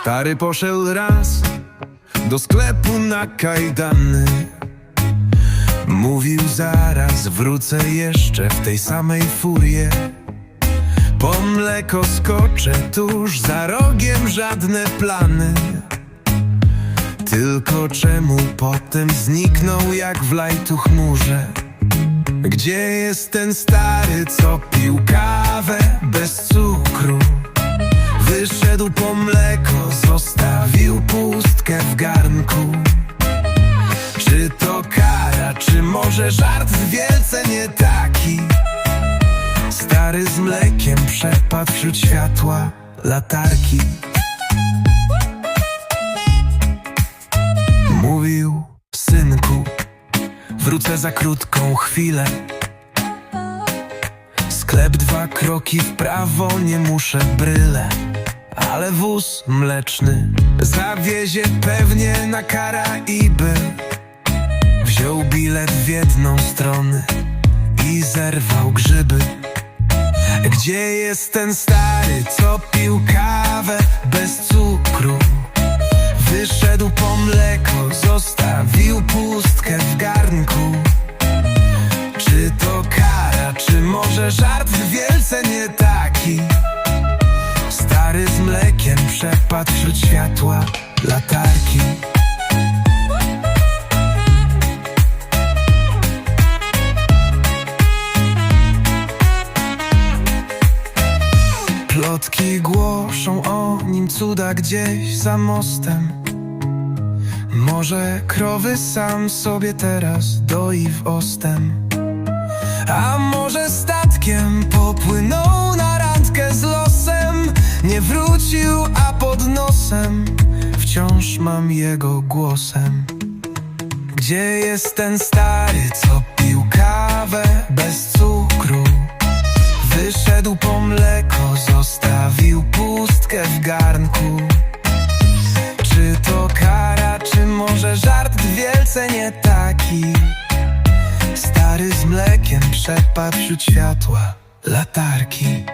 Stary poszedł raz do sklepu na kajdany. Mówił zaraz wrócę jeszcze w tej samej furie. Po mleko skoczę tuż za rogiem żadne plany. Tylko czemu potem zniknął jak w lajtu chmurze Gdzie jest ten stary, co pił kawę bez cukru? Wyszedł po mleko, pustkę w garnku. Czy to kara, czy może żart wielce nie taki? Stary z mlekiem przepadł wśród światła latarki. Mówił, synku, wrócę za krótką chwilę. Sklep dwa kroki w prawo, nie muszę bryle Ale wóz mleczny zawiezie pewnie na Karaiby Wziął bilet w jedną stronę i zerwał grzyby Gdzie jest ten stary, co pił kawę bez cukru? Wyszedł po mleko, zostawił pustkę w garnku czy to kara, czy może żart wielce nie taki? Mlekiem wśród światła latarki. Plotki głoszą o nim cuda gdzieś za mostem. Może krowy sam sobie teraz doi w ostem. A A pod nosem Wciąż mam jego głosem Gdzie jest ten stary, co pił kawę bez cukru? Wyszedł po mleko, zostawił pustkę w garnku Czy to kara, czy może żart wielce nie taki? Stary z mlekiem przepadł wśród światła latarki